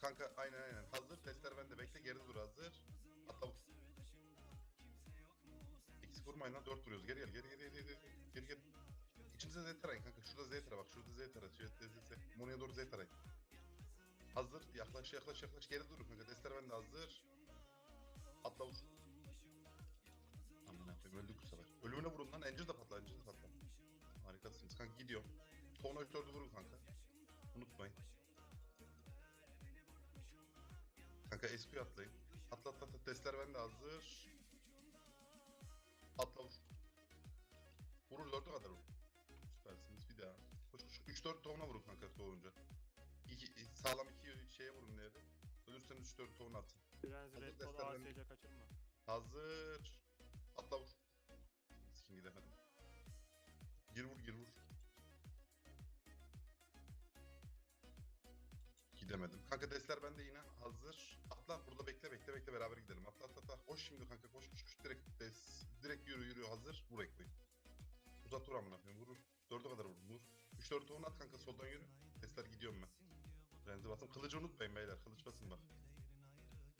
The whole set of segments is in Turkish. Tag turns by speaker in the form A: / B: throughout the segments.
A: Kanka aynen aynen. Hazır. Testler bende. Bekle geri dur hazır. Atla bak. X vurmayın lan. 4 vuruyoruz. Geri gel. Geri geri geri geri. Geri gel. İçimize Z tarayın kanka. Şurada Z tara bak. Şurada Z tara. Şurada Z Z. Mono'ya doğru Z tarayın. Hazır. Yaklaş yaklaş yaklaş. Geri durun kanka. Testler bende hazır. Atla vur. Aman koyayım öldük bu sefer. Ölümüne vurun lan. Angel de patla. Angel de patla. Harikasınız kanka gidiyor. Tona 3 vurun kanka. Unutmayın. Kanka SP atlayın. Atla atla atla. Testler bende hazır. Atla vur. Vurur dördü kadar vur. Süpersiniz bir daha. Koş koş. 3-4 tona vurun kanka doğunca. İki, sağlam iki şeye vurun nerede? Ölürseniz 3-4 ton atın.
B: Biraz
A: Hazır
B: red
A: desterlerini-
B: ASC kaçırma.
A: Hazır. Gidemedim. Kanka desler bende yine hazır. Atla burada bekle bekle bekle beraber gidelim. Atla atla atla. Koş şimdi kanka koş koş koş. Direkt des. Direkt yürü yürü hazır. Vur ekmeği. Uzat vur amına koyayım vurur. Dörde kadar vur vur. 3 4 10 at kanka soldan yürü. Desler gidiyorum ben. Renzi basın. Kılıcı unutmayın beyler. Kılıç basın bak.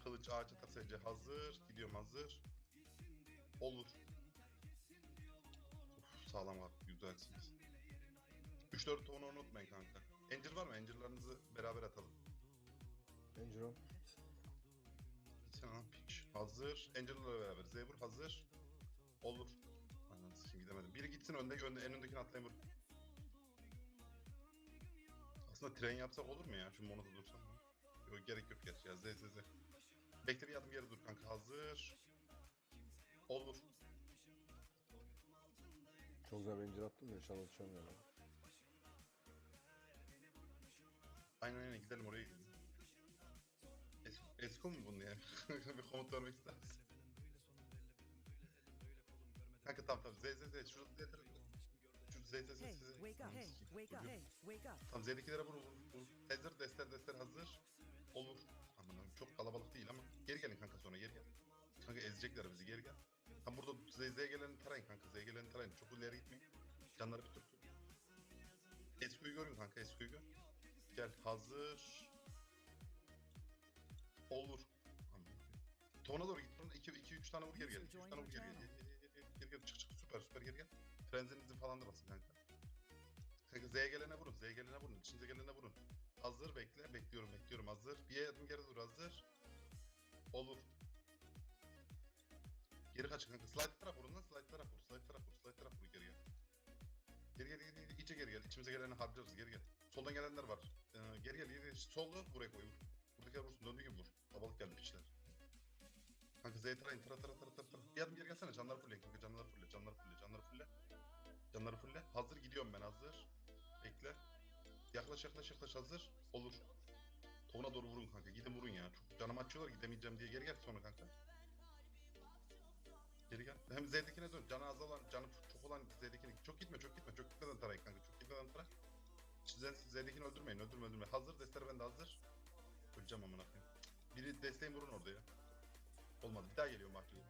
A: Kılıç ağaç atar sence hazır. Gidiyorum hazır. Olur. Uf, sağlam abi. Güzelsiniz. 3-4 tonu unutmayın kanka. Angel var mı? Angel'larınızı beraber atalım.
C: Angelo.
A: Sen piç. Hazır. Angel'larla beraber. Zebur hazır. Olur. Aynen sikim gidemedim. Biri gitsin önde, önde en öndekini atlayın vur. Aslında tren yapsak olur mu ya? Şu monoda dursam mı? Yok gerek yok gerçi ya. Z Z Z. Bekle bir adım geri dur kanka. Hazır. Olur.
C: Çok güzel Ranger attım da çalışacağım ya.
A: Aynen aynen gidelim oraya gidelim. Es Esko mu bunu yani? bir komut vermek ister misin? Kanka tamam tamam Z Z Z şurada Z. Şu Z Z Z
D: Hey,
A: Z.
D: wake up, hey, wake up, hey, wake up.
A: Tamam Z'dekilere vur vur vur. Hazır destler destler hazır. Olur. Aman çok kalabalık değil ama. Geri gelin kanka sonra geri gel. Kanka ezecekler bizi geri gel. Tam burada Z, Z geleni tarayın kanka. Z geleni tarayın. Çok ileri gitmeyin. Canları bir tutun. Esko'yu görün kanka Esko'yu gör. Gel hazır. Olur. Tona doğru git. 2 2 3 tane vur geri gel. 3 tane vur geri gel. Geri gel, geri geri. Çık çık süper süper geri gel. Frenzinizi falan da basın kanka. Kanka Z'ye gelene vurun. Z'ye gelene vurun. İçinize gelene vurun. Hazır bekle. Bekliyorum bekliyorum hazır. Bir adım geri dur hazır. Olur. Geri kaç kanka. Slide taraf vurun lan. Slide taraf vur. Slide taraf vur. Slide taraf vur geri gel. Geri gel geri gel. İyice geri gel. İçimize geleni harcarız. Geri gel. Soldan gelenler var. Ee, geri gel geri gel. Solda buraya koy vur. Buradakiler vursun. Döndüğü gibi vur. Kabalık geldi piçler. Kanka Z'ye tarayın. Tara tara tara tara. Bir adım geri gelsene. Canlar fulle kanka. Canlar fulle. Canlar fulle. Canlar fulle. Canları fulle. Hazır gidiyorum ben hazır. Bekle. Yaklaş yaklaş yaklaş hazır. Olur. Tovuna doğru vurun kanka. Gidin vurun ya. Çok canımı açıyorlar gidemeyeceğim diye geri gel sonra kanka. Geri gel. Hem Z'dekine dön. Canı az olan, canı çok olan Z'dekine. Çok gitme çok gitme. Çok gitmeden tarayın kanka. Çok gitmeden taray. Z- Z'dekini öldürmeyin. Öldürme öldürme. Hazır. Destler bende hazır. Öleceğim amına koyayım. Biri desteğin vurun orada ya. Olmadı. Bir daha geliyor mahkeme.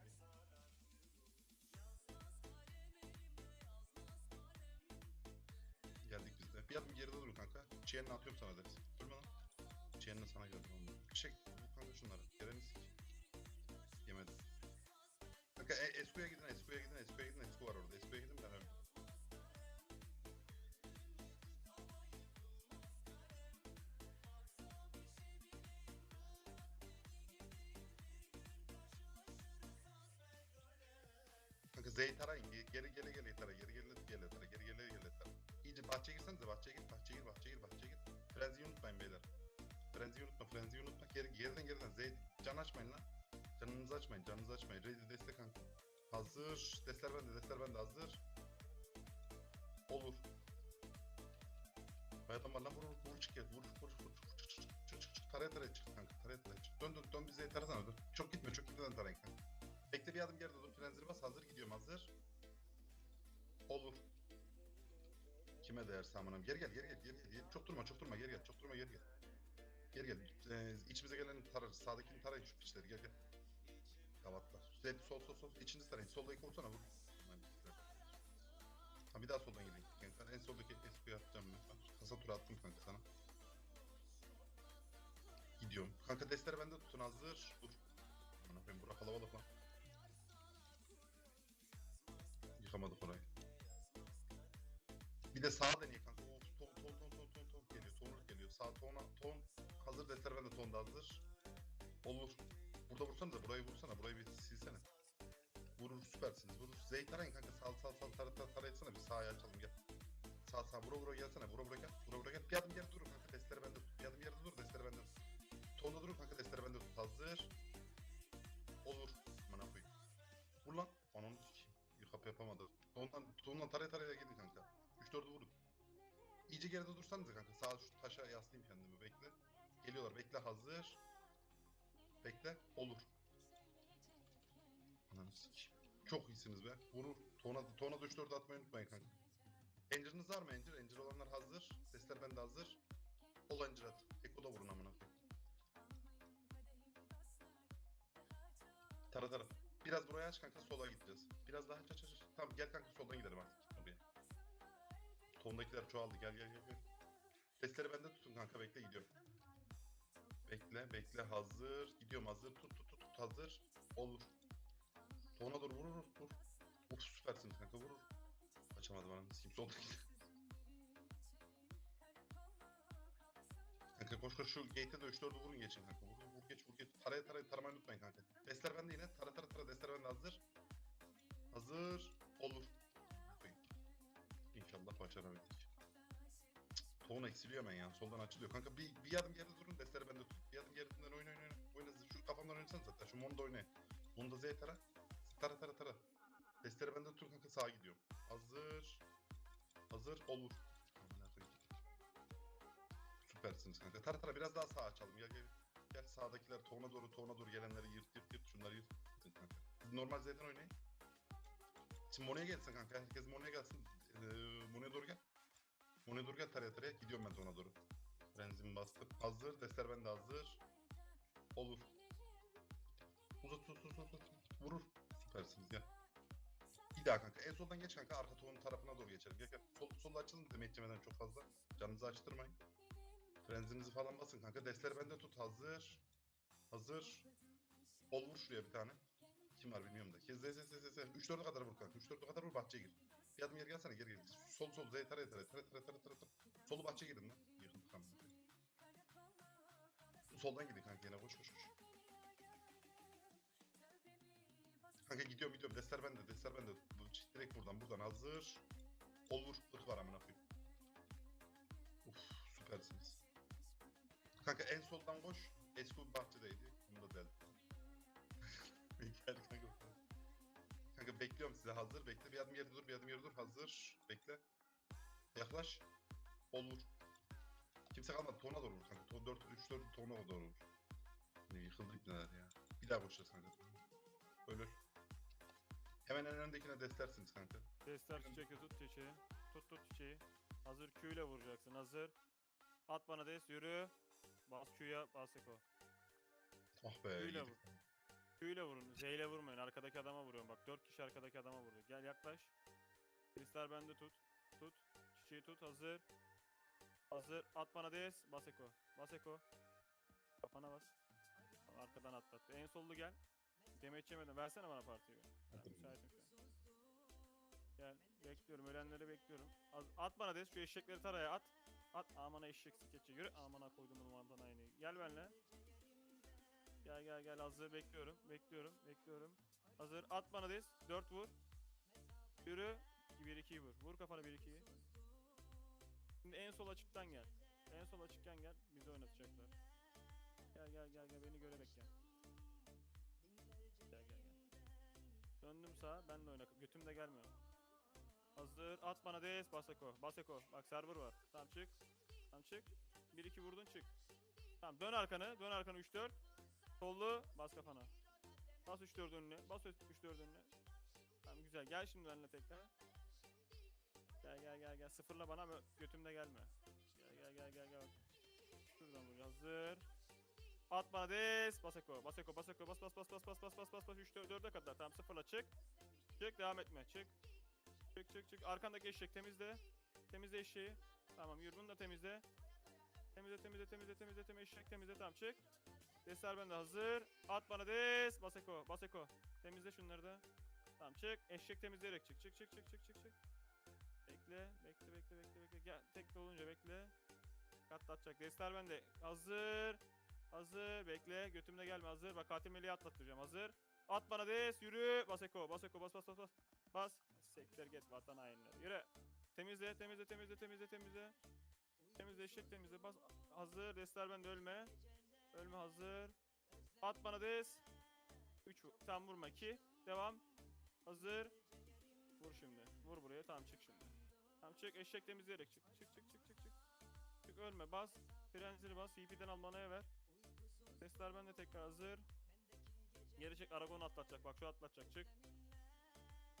A: Geldik biz de. Bir adım geride durun kanka. Çiğenini atıyorum sana deriz. Durma lan. Çiğenini sana geldim onu. Çek kanka şunları. Geleni sik. Yemedim. Kanka e, Esko'ya gidin, Esko'ya gidin, Esko'ya gidin. Esko var orada. Esko'ya gidin ben öyle. Tarayın. Ge- Geri gele gele tara. Geri gele gele tara. Geri gele gele tara. İyice bahçeye girsenize. Bahçeye gir. Bahçeye gir. Bahçeye gir. Bahçeye gir. Frenziyi unutmayın beyler. Frenziyi unutma. Frenziyi unutma. Geri, geriden geriden. Z can açmayın lan. Canınızı açmayın. Canınızı açmayın. Ready destek kanka. Hazır. Destler bende. Destler bende. Hazır. Olur. Hayatım var lan. Vur vur vur çık gel. Vur vur vur. Çık çık çık çık çık çık. Taraya taraya çık kanka. Taraya taraya çık. Dön dön dön bize tarasana dön. Çok gitme. Çok gitmeden tarayın kanka. Bekle bir adım geride dur. Frenzeri bas. Hazır gidiyorum. Hazır. Olur. Kime değerse amınım. Geri gel, geri gel, geri gel. Geri- Çok durma, çok durma. Geri gel, çok durma, geri gel. Geri gel. Ee, içimize gelen tararız. Sağdakini tarayın şu piçleri. Gel gel. Gavatlar. Red, sol, sol, sol. İçinizi tarayın. Soldaki vursana vur. Gittiler. Ha bir daha soldan gidin. Kanka. En soldaki eskiyi atacağım ben. Kasa tura attım kanka sana. Gidiyorum. Kanka destleri bende tutun hazır. Dur. Bana koyayım bura kalabalık lan. Yıkamadık orayı. Bir de sağa deniyor kanka. Of ton ton ton ton ton ton geliyor. Tonluk geliyor. Sağ tona ton. Hazır destler bende ton da hazır. Olur. Burada vursanıza burayı vursana. Burayı bir silsene. Vurur süpersiniz. Vurur. Zeyt arayın kanka. Sal sal sal tara tara tara etsene. Bir sağa açalım gel. Sağ sağ vura vura gelsene. Vura vura gel. Vura vura gel. Bir adım geri durun kanka. Destleri bende Tondan taraya taraya gidin kanka. 3-4'ü vurun. İyice geride dursanıza kanka. Sağ şu taşa yaslayayım kendimi. Bekle. Geliyorlar. Bekle. Hazır. Bekle. Olur. Ananı. Çok iyisiniz be. Vurur. Tona, tona 3-4 atmayı unutmayın kanka. Encir'iniz var mı Encir? Encir olanlar hazır. Sesler bende hazır. Ol Encir at. Eko da vurun amına. Tara tara. Biraz buraya aç kanka sola gideceğiz. Biraz daha aç aç aç. Tamam gel kanka soldan gidelim artık. Oraya. Tondakiler çoğaldı. Gel gel gel. gel. Sesleri bende tutun kanka bekle gidiyorum. Bekle bekle hazır. Gidiyorum hazır. Tut tut tut, tut hazır. Olur. Tona dur vurur vur. Uf süpersiniz kanka vurur. Açamadım ananı sikeyim solda Kanka koş koş şu gate'e de 3-4'ü vurun geçin kanka. Vur vur geç vur geç. Taraya taraya taramayı unutmayın kanka. Destler bende yine. Tara tara tara destler bende hazır. Hazır. Olur. İnşallah başarabildik. Tohum eksiliyor hemen ya. Soldan açılıyor. Kanka bir, bir adım geride durun. Destleri bende tut. Bir adım gerisinden oyna oyna oyna. Oyna şu kafamdan oynasanız zaten. Şu Monda oynayın. Monda Z tara. Tara tara tara. Destleri bende tut kanka sağa gidiyorum. Hazır. Hazır. Olur. Süpersiniz kanka. Tara tara biraz daha sağa açalım. Gel gel. Gel sağdakiler toğuna doğru toğuna doğru gelenleri yırt yırt yırt. Şunları yırt. Normal Z'den oynayın. Şimdi Mono'ya gelsin kanka. Herkes Mono'ya gelsin. Ee, Mono'ya doğru gel. Mono'ya doğru gel taraya taraya. Gidiyorum ben ona doğru. Benzin bastım. Hazır. Destler bende hazır. Olur. Uzat uzat uzat uzat. Vurur. Süpersiniz gel. Bir daha kanka. En soldan geç kanka. Arka toğunun tarafına doğru geçelim. Gel gel. Sol, solda açılın demek yemeden çok fazla. Canınızı açtırmayın. Frenzinizi falan basın kanka. Destleri bende tut. Hazır. Hazır. Ol vur şuraya bir tane. Kim var bilmiyorum da. Kez Z Z Z Z Z. 3 4'e kadar vur kanka. 3 4'e kadar vur bahçeye gir. Bir adım geri gelsene geri geri. Sol sol Z tara tara tara tara tara tara. Solu bahçeye girin lan. Yıkın tamam. Soldan gidin kanka yine koş koş koş. Kanka gidiyorum gidiyorum. Destler bende. Destler bende. Direkt buradan buradan hazır. Ol vur. Irk var amına koyayım. Uf süpersiniz. Kanka en soldan koş. Eski bahçedeydi. Bunu da deldim. Bekliyorum size hazır. Bekle bir adım yerde dur bir adım yerde dur. Hazır. Bekle. Yaklaş. Olur. Kimse kalmadı. Tona doğru vur kanka. Ton 4 3 4 tona doğru vur. Ne yıkıldık neler ya. Bir daha koşacağız kanka. Ölür. Hemen en öndekine destersiniz kanka.
B: Testler çiçeği tut çiçeği. Tut tut çiçeği. Hazır Q ile vuracaksın. Hazır. At bana des yürü. Bas Q'ya bas Eko.
A: Ah be.
B: Öyle
A: yedik.
B: Q ile vurun. Z ile vurmayın. Arkadaki adama vuruyorum. Bak 4 kişi arkadaki adama vuruyor. Gel yaklaş. Kristal bende tut. Tut. Çiçeği tut. Hazır. Hazır. At bana des. Bas Eko. Bas Eko. Kafana bas. Arkadan atlattı. En sollu gel. Demeç yemeden. Versene bana partiyi. Müsaitim şu an. Gel. Bekliyorum. Ölenleri bekliyorum. Az- At bana des. Şu eşekleri taraya at. At. Amana eşek skeçe göre. Amana koydum numarandan aynı. Gel benimle. Gel gel gel. Hazır. Bekliyorum. Bekliyorum. Bekliyorum. Hazır. At bana des. 4 vur. Yürü. 1-2'yi vur. Vur kafana 1-2'yi. Şimdi en sol açıktan gel. En sol açıkken gel. Bizi oynatacaklar. Gel gel gel gel. Beni görerek gel. Gel gel gel. Döndüm sağa. Ben de oyna. Götüm de gelmiyor. Hazır. At bana des. Baseko. Baseko. Bak server var. Tamam çık. Tamam çık. 1-2 vurdun çık. Tamam dön arkanı. Dön arkanı 3-4. Sollu. Bas kafana. Bas 3-4 önüne. Bas 3-4 önüne. Tamam güzel. Gel şimdi benimle tekrar. Gel gel gel gel. Sıfırla bana götümde gelme. Gel gel gel gel gel. Şuradan vur. Hazır. At bana des. Baseko. Baseko. Baseko. Bas bas bas bas bas bas bas bas bas 3 4 4'e kadar. Tamam sıfırla çık. Çık devam etme. Çık. Çık çık çık. Arkandaki eşek temizle. Temizle eşeği. Tamam yürü bunu da temizle. Temizle temizle temizle temizle temizle eşek temizle tamam çık. Desler bende hazır. At bana des. Baseko baseko. Temizle şunları da. Tamam çık. Eşek temizleyerek çık çık çık çık çık çık çık. Bekle bekle bekle bekle bekle. Gel tek de olunca bekle. Katlatacak. Desler bende. Hazır. Hazır. Bekle. Götümde gelme. Hazır. Bak katil meleği atlattıracağım. Hazır. At bana des. Yürü. Baseko. Baseko. Bas bas bas bas. Bas. Sekter git vatan hainleri. Yürü. Temizle, temizle, temizle, temizle, temizle. Temizle, eşek temizle. Bas. Hazır. Desler bende ölme. Ölme hazır. At bana des. 3 tam vurma 2. Devam. Hazır. Vur şimdi. Vur buraya. Tamam çık şimdi. Tamam çık. Eşek temizleyerek çık. Çık çık çık çık çık. Çık ölme. Bas. Frenzili bas. CP'den al manaya ver. Desler bende tekrar hazır. Geri çek. Aragon atlatacak. Bak şu atlatacak. Çık.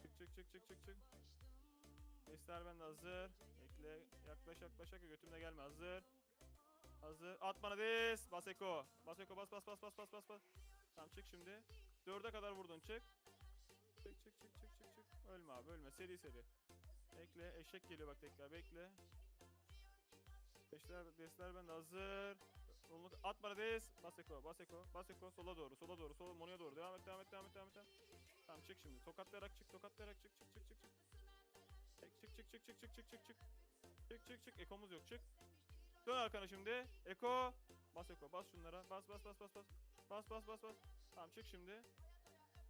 B: Çık çık çık çık çık çık. Sesler bende hazır. Bekle. Yaklaş yaklaş yaklaş. Götümde gelme. Hazır. Hazır. At bana des. Bas Eko. Bas. Bas bas bas bas bas bas. Tamam çık şimdi. Dörde kadar vurdun çık. Çık çık çık çık çık çık. Ölme abi ölme. Seri seri. Bekle. Eşek geliyor bak tekrar. Bekle. Beşler, desler bende hazır. Solunu at bana des. Bas Eko. Bas Eko. Bas Eko. Sola doğru. Sola doğru. Sola Mono'ya doğru. Devam et. Devam et. Devam et. Devam et. Tamam çık şimdi. Tokatlayarak çık. Tokatlayarak çık. Çık çık çık çık. Çık çık çık çık çık çık çık çık. Çık çık çık. Ekomuz yok çık. Dön arkana şimdi. Eko. Bas Eko. Bas şunlara. Bas bas bas bas bas. Bas bas bas bas. Tamam çık şimdi.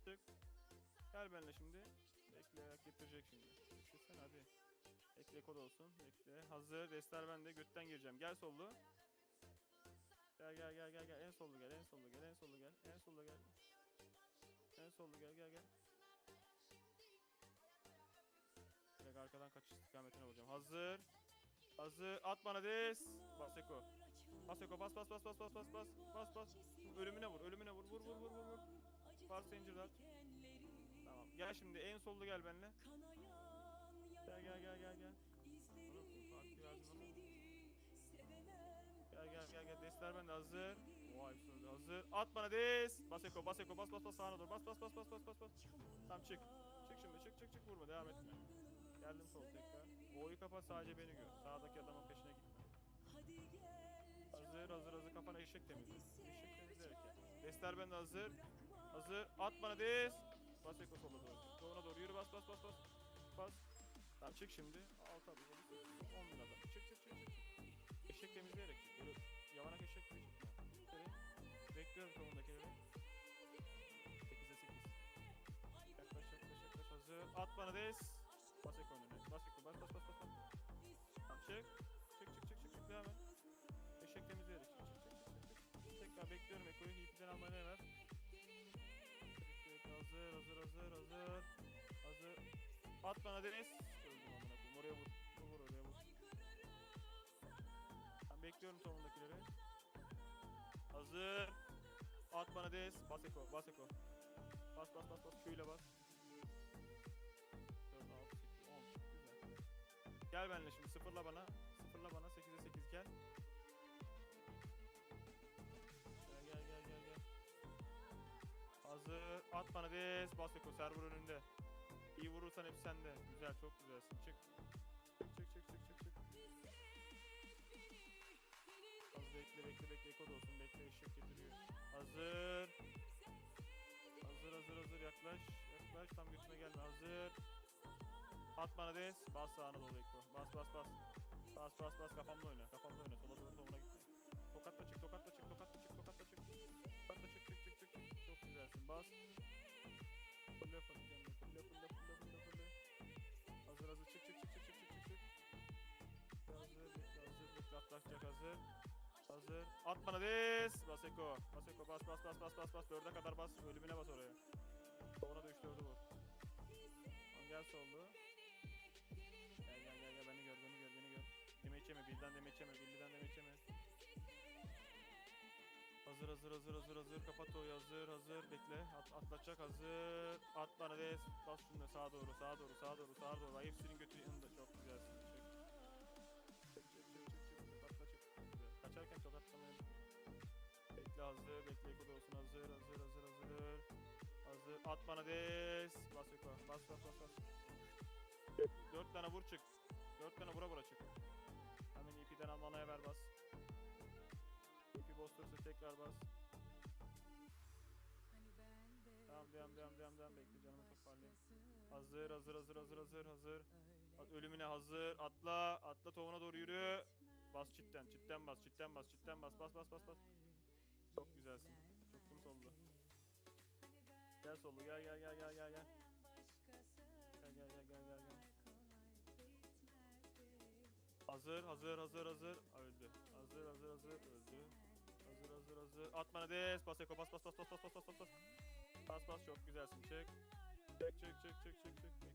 B: Çık. Gel benimle şimdi. Bekle getirecek şimdi. Beklesene hadi. Bekle Eko da olsun. Bekle. Hazır. Destler bende. Götten gireceğim. Gel sollu. Gel gel gel gel gel. En sollu gel. En sollu gel. En sollu gel. En sollu gel. En sollu gel gel gel. Direkt arkadan kaçış istikametine vuracağım. Hazır. Hazır. At bana des. Bas Eko. Bas. Bas bas bas bas bas bas bas. Bas. Ölümüne vur. Ölümüne vur. Vur vur vur vur vur. Varsa incir at. Tamam. Gel şimdi en sollu gel benimle. Gel gel gel gel gel. Gel gel gel gel. Desler bende hazır. Vay söyle hazır. At bana des. Bas Eko. Bas. Bas bas bas sağına doğru. Bas bas bas bas bas bas bas. Tamam çık. Çık şimdi. Çık çık çık vurma. Devam etme. Geldim sol tekrar. Boyu kapat sadece beni gör. Sağdaki adamın peşine gitme. Hazır hazır hazır kafana eşek temizle. Eşek temizleyerek gel. Destler bende hazır. Hazır. At bana des. Bas Eko sola doğru. Soluna doğru yürü bas bas bas bas. Bas. Tamam çık şimdi. Al tabii. 10 bin adam. Çık çık çık çık. çık. Eşek temizleyerek çık. Böyle yavanak eşek gibi. Şöyle. Bekliyorum sonundakileri. 8'e 8. Yaklaş yaklaş yaklaş hazır. At bana des. Bas ek önüne. Bas ek bas bas bas bas. bas. Çık. Çık çık çık çık çık devam et. Eşek temizleyerek çık çık çık çık. Tekrar bekliyorum Eko'yu. Hipiden almaya ne Hazır hazır hazır hazır. Hazır. At bana des. Öldüm amına koyayım. Oraya vur. Vur oraya vur. Ben bekliyorum sonundakileri. Hazır. At bana des. Bas Eko. Bas Eko. Bas bas bas bas. Q'yle bas. Gel benimle şimdi. Sıfırla bana. Sıfırla bana. 8'e 8 gel. Gel gel gel gel gel. Hazır. At bana des. Bas Eko. Server önünde. İyi vurursan hep sende. Güzel. Çok güzelsin. Çık. Çık çık çık çık çık. Az bekle bekle bekle Eko olsun. Bekle eşek getiriyor. Hazır. Hazır hazır hazır yaklaş. Yaklaş tam götüne gelme. Hazır. At bana des. Bas sağına doğru Ekko. Bas bas bas. Bas bas bas kafamda oyna. Kafamda oyna. Sola doğru soluna gitme. Tokatla çık, tokatla çık, tokatla çık, tokatla çık. Tokatla çık, çık, çık, çık. Çok güzelsin. Bas. Fulle fırlayacağım. Fulle, fulle, fulle, fulle, fulle. Hazır hazır çık, çık, çık, çık, çık, çık, çık, çık. Hazır, hazır, lıklatlatacak hazır. Hazır. At bana des. Bas Eko. Bas Eko. Bas, bas, bas, bas, bas, bas. Dörde kadar bas. Ölümüne bas oraya. Ona da üç dördü vur. Gel soldu. Yeme bilden demeç yeme billiden demeç yeme. Hazır hazır hazır hazır hazır. Kapat o hazır hazır. Bekle At, atlatacak hazır. At bana des bas şunu sağa doğru sağa doğru sağa doğru sağa doğru. Hepsinin götü yanında. Çok güzelsin çık çık çık çık. Tokatla çık. Güzel. kaçarken tokatlamaya bekle hazır. Bekle Eko da olsun. Hazır hazır hazır hazır. Hazır. At bana des bas Eko bas bas bas bas. Dört tane vur çık. Dört tane vura vura çık hemen ipiden almanaya ver bas Restore tekrar bas. Devam devam devam devam devam bekle canımı toparlayayım. Hazır hazır hazır hazır hazır hazır. At- Ölümüne hazır. Atla atla tovuna doğru yürü. Bas çitten çitten bas çitten bas çitten bas bas bas bas bas. Çok güzelsin. Çoktum sollu. Gel sollu gel gel gel gel gel. Gel Hazır hazır hazır hazır. Öldü. Hazır hazır hazır öldü. Hazır hazır hazır. At bana des. Bas Eko bas bas bas bas bas bas bas bas. Bas bas çok güzelsin. Çek. Çek çek çek çek çek çek.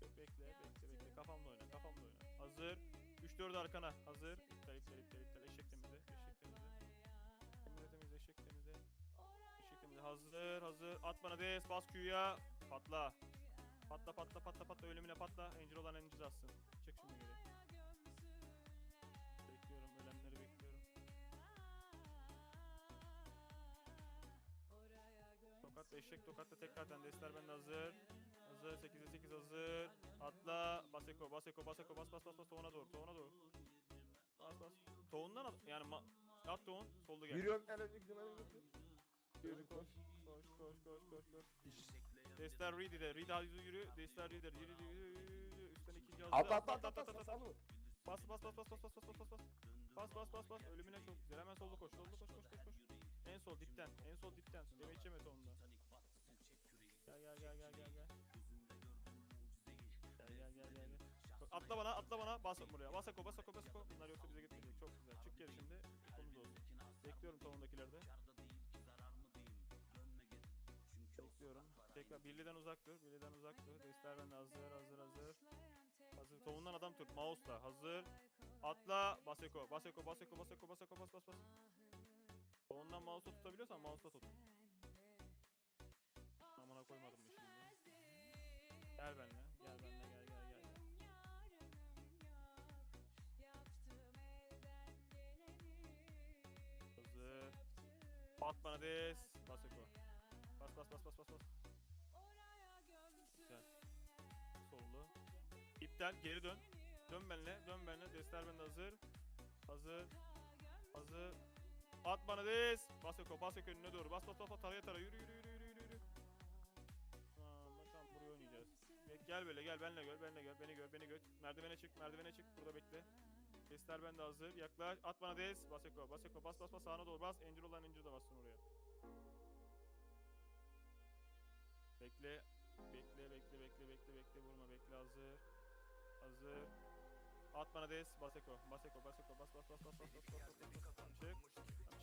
B: Bekle bekle bekle bekle. Kafamla oyna kafamla oyna. Hazır. 3-4 arkana. Hazır. İptal iptal iptal iptal. Eşek temize. Eşek temize. Temize temize eşek temize. Eşek temize. Hazır hazır. At bana des. Bas Q'ya. Patla. Patla patla patla patla. Ölümüne patla. Angel olan Angel atsın. Çek şimdi geri. Eşek tokatla tekrardan desler bende hazır. Hazır 8'e 8 hazır. Atla Baseko Baseko Baseko bas bas bas bas toğuna doğru toğuna doğru. Bas bas. Toğundan at yani ma at toğun soldu gel.
C: Yürüyorum gel önce gittim önce
B: Yürü koş. Koş koş koş koş koş. Desler Reed'e Reed hadi yürü. Desler Reed'e yürü yürü yürü. Üstten ikinci hazır.
C: At at at at at at
B: Bas bas bas bas bas bas bas bas bas bas. Bas bas bas. Ölümüne çok güzel. Hemen solda koş. Solda koş koş koş koş. En sol dipten. En sol dipten. Deme içeme sonunda. Gel gel gel gel gel gel. Gel gel gel gel. Bak, Atla bana, atla bana. Bas buraya. Bas Eko, bas Eko, bas Eko. Bunlar yoksa bize gitmeyecek. Çok güzel. Çık geri şimdi. Konumuz olsun. Bekliyorum tavandakileri de. Bekliyorum. Tekrar birliden uzak dur. Birliden uzak dur. Destler bende hazır, hazır, hazır. Hazır. Tovundan adam tut. Mouse'la. Hazır. Atla. Baseko. Baseko. Baseko. Baseko. Baseko. Bas bas bas. Tovundan mouse'la tutabiliyorsan mouse'la tut. Gel benimle. Gel benimle. Gel gel gel. gel. Hazır. At bana des. Baseko. Bas bas bas bas bas bas. Güzel. Sollu. İptal geri dön. Dön benimle. Dön benimle. Desler bende hazır. Hazır. Hazır. At bana des. Bas Eko. Bas Eko önüne doğru. Bas bas bas. bas. Taraya tara. Yürü. yürü. Gel böyle gel benimle gör benimle gör beni gör beni gör. Merdivene çık merdivene çık burada bekle. Desler bende hazır. Yaklaş. At bana des. Bas Eko. Bas Eko. Bas bas bas. Sağına doğru bas. Angel olan Angel da bassın oraya. Bekle. Bekle bekle bekle bekle bekle vurma bekle hazır. Hazır. At bana des. Baseko. Baseko. Baseko. Bas bas bas bas bas bas bas bas bas. Tamam, Çık.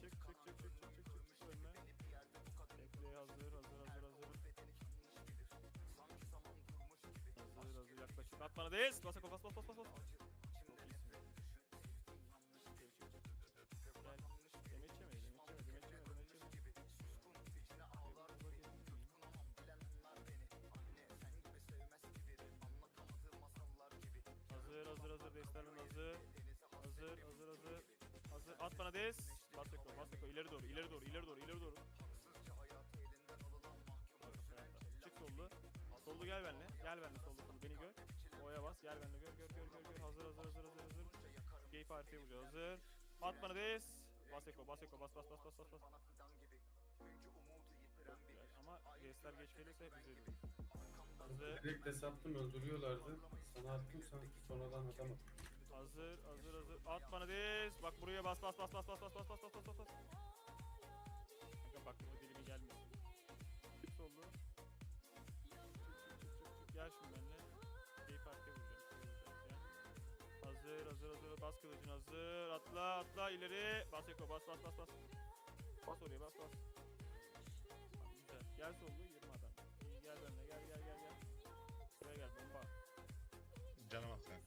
B: Çık çık çık çık çık çık çık çık ölme. Bekle hazır hazır hazır yaklaşık. At bana bas bas bas bas bas. Yeme. Hazır hazır hazır desteklerin hazır. Hazır hazır hazır. Hazır. At bana des. Bas Eko, bas Eko. İleri doğru, ileri doğru, ileri doğru, ileri doğru. Çık sollu. Sollu gel benimle. Gel benimle sollu. Beni gör. Oya bas. Gel benimle gör, gör, gör, gör, gör. Hazır hazır hazır hazır hazır. Gay partiye vuracağız. Hazır. At bana des. Bas Eko, bas Eko, bas bas bas bas bas bas. Güzel. Ama desler geç gelirse biz ölürüz. Hazır.
E: Direkt de sattım öldürüyorlardı. Sana attım sen sonradan atamadın.
B: Hazır, hazır, hazır. At bana des. Bak buraya bas bas bas bas bas bas bas bas bas bas bas. Kanka bak o dilimi gelmiyor. Çık. Gel şimdi benimle. Hazır, hazır. Bas kılıcın hazır. Atla, atla ileri. Bas Eko, bas bas bas bas. Bas oraya, bas bas. Güzel. Gel sollu, 20 adam. İyi gel benimle, gel gel gel gel. Buraya gel, bomba.
A: Canım at sen.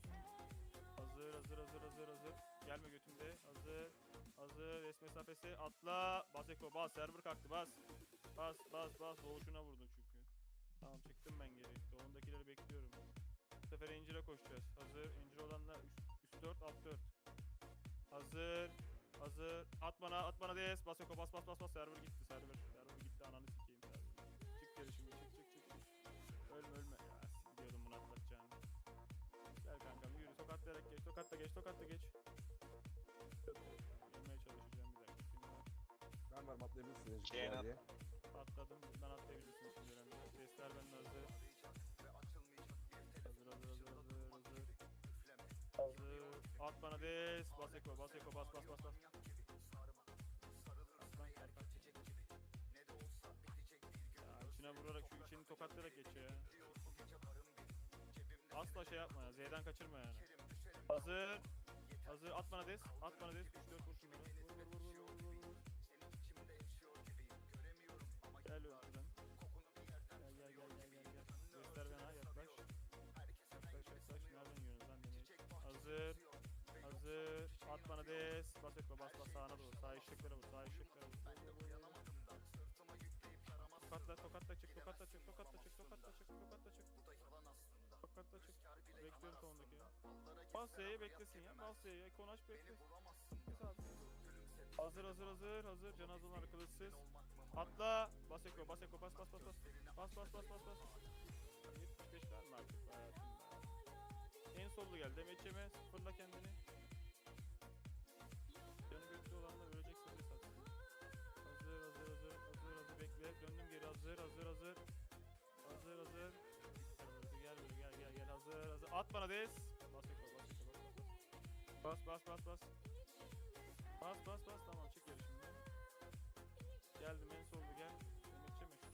B: Hazır hazır hazır hazır hazır. Gelme götümde. Hazır. Hazır. Es mesafesi. Atla. Bas Eko bas. Server kalktı bas. Bas bas bas. Doğuşuna vurdun çünkü. Tamam çıktım ben geri. Doğundakileri bekliyorum. Bu sefer Angel'a koşacağız. Hazır. Angel olanlar üst, üst 4 alt 4. Hazır. Hazır. At bana at bana DS. Bas Eko bas bas bas bas. Server gitti server. Server gitti ananı sikeyim server. Çık geri şimdi çık çık çık. çık. Ölme ölme. Ya biliyordum bunu atlatacağını. Gel kankam yürü tokatlayarak geç tokatla geç tokatla geç. Gelmeye çalışacağım bir dakika. Şimdi bak.
C: Atlayabilirsiniz
F: Şeyin at-
C: diye.
B: Atladım. Buradan atlayabilirsiniz şimdi önemli. Sesler bende hazır. Hazır bana des. Bas eko bas eko bas bas bas bas. Ya içine vurarak şu içini tokatlayarak geçiyor ya. Asla şey yapma ya. Z'den kaçırma yani. Hazır. Hazır. At bana des. At bana des. 3 4 vur şunları. At bana des. Bas ekle bas bas sağına doğru. Sağ eşeklere vur. Sağ eşeklere vur. Tokatla tokatla çık tokatla çık tokatla çık tokatla çık tokatla çık. Tokatla çık. Bekliyorum sonundaki. Bas Z'ye beklesin ya. Bas Z'ye. Konaş beklesin. Kes abi. Hazır hazır hazır hazır. Cenazon arkadaşsız. Atla. Bas eko bas eko bas bas bas bas. Bas bas bas bas bas. 75 verme artık be hayatım be. En sollu gel. Demet yeme. Sıfırla kendini. At bana des. Bas bas bas bas bas. Bas bas bas bas. Tamam çık geri şimdi. Geldim en solda gel. Demetçe mi şu?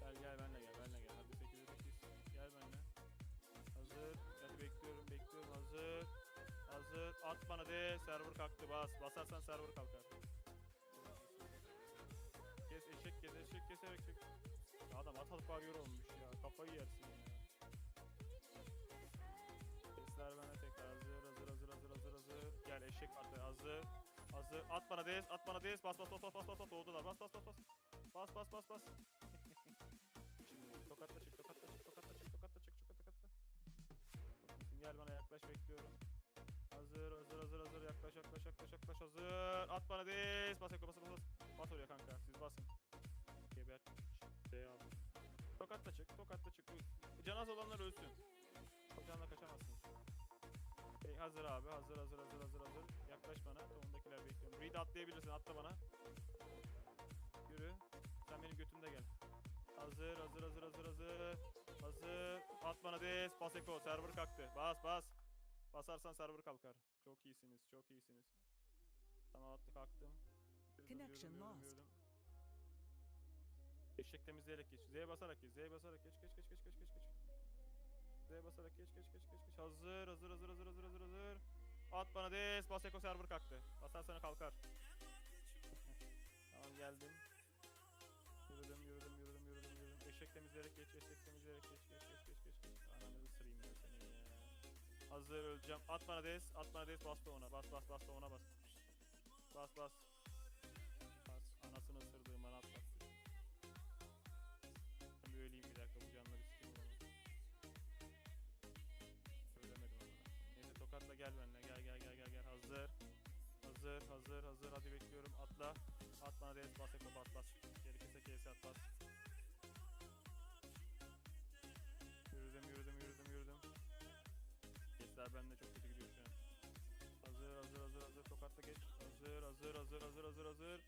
B: Gel gel benle gel benle gel. Hadi 8'e 8. Gel benle. Hazır. Hadi bekliyorum bekliyorum hazır. Hazır. At bana de. Server kalktı bas. Basarsan server kalkar. Eşek kes eşek keserek çık. Ya adam at alıp varıyor olmuş ya. Kafayı yersin ya. Sesler bana tekrar hazır hazır hazır hazır hazır hazır. Gel eşek artık hazır. Hazır. At bana des, at bana des. Bas bas bas bas bas bas. Doğdular. Bas bas bas bas. Bas bas bas bas. Şimdi tokatla çık, tokatla çık, tokatla çık, tokatla çık, tokatla tokatla. Gel bana yaklaş bekliyorum. Hazır, hazır, hazır, hazır. Yaklaş, yaklaş, yaklaş, yaklaş. Hazır. At bana des. Bas, bas, bas, bas. Bas oraya kanka. Siz basın. Geber. Şey al. Tokatla çık, tokatla çık. Canaz olanlar ölsün. Canla kaçamazsın. Hey, hazır abi hazır hazır hazır hazır hazır. Yaklaş bana. Tohumdakiler bekliyorum. Reed atlayabilirsin atla bana. Yürü. Sen benim götümde gel. Hazır hazır hazır hazır hazır. Hazır. At bana des. Bas eko. Server kalktı. Bas bas. Basarsan server kalkar. Çok iyisiniz. Çok iyisiniz. Tamam attı kalktım.
D: Connection lost.
B: Eşek temizleyerek geç. Z'ye basarak geç. Z'ye basarak geç. Geç geç geç geç geç geç. Z'ye basarak geç geç geç geç geç. Hazır hazır hazır hazır hazır hazır hazır. At bana des. Bas eko server kalktı. Basarsan kalkar. tamam geldim. Yürüdüm yürüdüm yürüdüm yürüdüm yürüdüm. Eşek temizleyerek geç. Eşek temizleyerek geç. Geç geç geç geç geç. Ananı ısırayım ben seni ya. Hazır öleceğim. At bana des. At bana des. Bas da ona. Bas bas bas da ona. Bas bas. Bas. Hazır hazır hazır. Hadi bekliyorum. Atla. At bana des. Bas eko bas bas. Gerekirse KS at bas. Yürüdüm yürüdüm yürüdüm yürüdüm. Kesler bende çok kötü gidiyor şu an. Hazır hazır hazır hazır. Tokatla geç. Hazır hazır hazır hazır hazır hazır.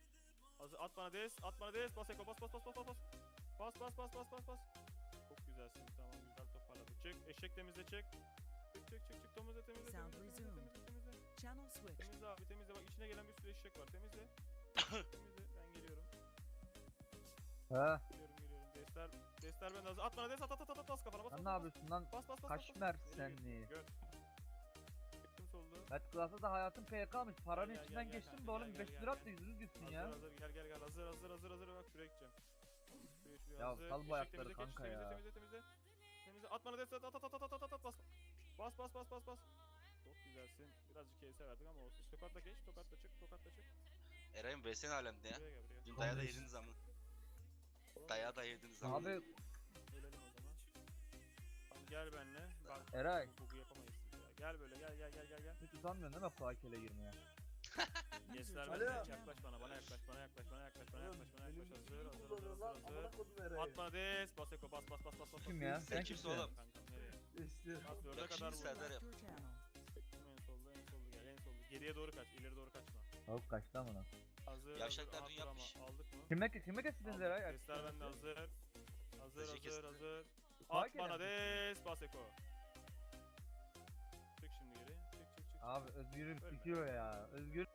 B: Hazır. At bana des. At bana des. Bas eko bas bas bas bas bas. Bas bas bas bas bas bas. Çok güzelsin. Tamam güzel toparladık. Çık. Eşek temizle çık. Çık çık çık çık. Temizle temizle temizle temizle temizle.
D: Channel.
B: Temizle abi temizle. Önünde var. Temizle. Temizle. Ben geliyorum.
G: Ha,
B: Geliyorum geliyorum. Desler, desler ben lazım. At bana des at at at at at bas kafana bas.
G: sen ne yapıyorsun lan?
B: Bas bas bas. bas, bas.
G: Senli.
B: Gör. Çıktım solda.
G: Bad Class'ta da hayatın PK'mış. Paranın
B: Gel, gel,
G: içinden
B: gel,
G: geçtim de oğlum 5
B: gel,
G: lira
B: gel.
G: attı yüzünüz gitsin ya.
B: hazır gel gel gel hazır hazır hazır hazır bak şuraya gideceğim.
G: Ya
B: hazır.
G: sal bu ayakları
B: temizle,
G: kanka
B: temizle,
G: ya.
B: Temizle temizle temizle. Temizle at bana at at at at at at at bas. Bas bas bas bas bas. Güzelsin. Birazcık kese verdik ama olsun. Tokatla geç, tokatla çık, tokatla çık.
F: Eray'ın VS'nin alemde ya.
B: Buraya gel buraya.
F: Dün dayağı da yediniz ama. Dayağı da yediniz ama.
G: Abi
B: Ölelim o zaman. Tamam gel benle. Bak
G: Eray.
B: bu bugu yapamayız ya. Gel böyle gel gel gel gel gel.
G: hiç utanmıyorsun değil mi Fakir'e girmeye?
B: Yesler
C: Alo.
B: benle. Yaklaş bana, bana yaklaş, bana yaklaş, bana yaklaş, bana yaklaş, bana yaklaş. Hazır, hazır, hazır, hazır, hazır. At bana des, bas eko, bas bas bas bas bas.
G: Kim ya?
F: Sen
G: Sen
F: kimsin
G: kimsin?
F: oğlum?
B: Kankam nereye?
C: İşte.
B: Bas dörde
F: Bak
B: kadar
F: şimdi
B: vur.
F: Serdar yap.
D: Channel.
B: Geriye doğru kaç. ileri doğru kaçma.
G: Tavuk kaçtı amına.
B: Hazır.
F: Yavşaklar
B: hazır.
F: dün
B: Hazır ama.
F: yapmış.
B: Aldık mı?
G: Kime kime kestiniz
B: Aldık.
G: Eray?
B: Testler bende hazır. Hazır hazır hazır.
G: Fark
B: At bana
G: eden-
B: des Baseko. Çık şimdi geri. Çık çık çık.
G: Abi Özgür'üm
B: Ölme.
G: ya. Özgür